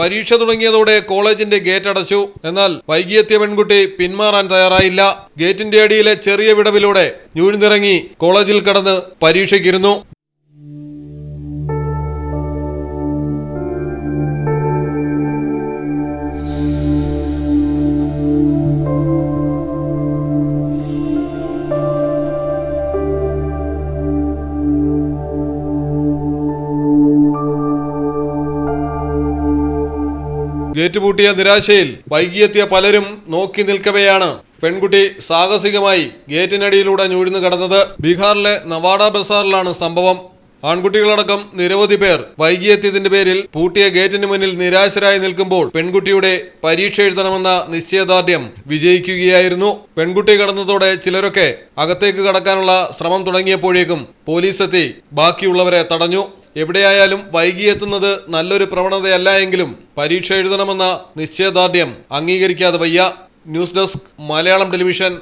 പരീക്ഷ തുടങ്ങിയതോടെ കോളേജിന്റെ ഗേറ്റ് അടച്ചു. എന്നാൽ വൈകിയെത്തിയ പെൺകുട്ടി പിന്മാറാൻ തയ്യാറായില്ല. ഗേറ്റിന്റെ അടിയിലെ ചെറിയ വിടവിലൂടെ ഞൂഴ്ന്നിറങ്ങി കോളേജിൽ കടന്ന് പരീക്ഷയ്ക്കിരുന്നു ഗേറ്റ് പൂട്ടിയ നിരാശയിൽ വൈകിയെത്തിയ പലരും നോക്കി നിൽക്കവെയാണ്. പെൺകുട്ടി സാഹസികമായി ഗേറ്റിനടിയിലൂടെ ഞൂഴ്ന്നു കടന്നത് ബീഹാറിലെ നവാഡ ബസാറിലാണ് സംഭവം. ആൺകുട്ടികളടക്കം നിരവധി പേർ വൈകിയെത്തിയതിന്റെ പേരിൽ പൂട്ടിയ ഗേറ്റിന് മുന്നിൽ നിരാശരായി നിൽക്കുമ്പോൾ പെൺകുട്ടിയുടെ പരീക്ഷ എഴുതണമെന്ന നിശ്ചയദാർഢ്യം വിജയിക്കുകയായിരുന്നു. പെൺകുട്ടി കടന്നതോടെ ചിലരൊക്കെ അകത്തേക്ക് കടക്കാനുള്ള ശ്രമം തുടങ്ങിയപ്പോഴേക്കും പോലീസ് എത്തി ബാക്കിയുള്ളവരെ തടഞ്ഞു. എവിടെയായാലും വൈകി എത്തുന്നത് നല്ലൊരു പ്രവണതയല്ല എങ്കിലും പരീക്ഷ എഴുതണമെന്ന നിശ്ചയദാർഢ്യം അംഗീകരിക്കാതെ വയ്യ. News desk Malayalam television.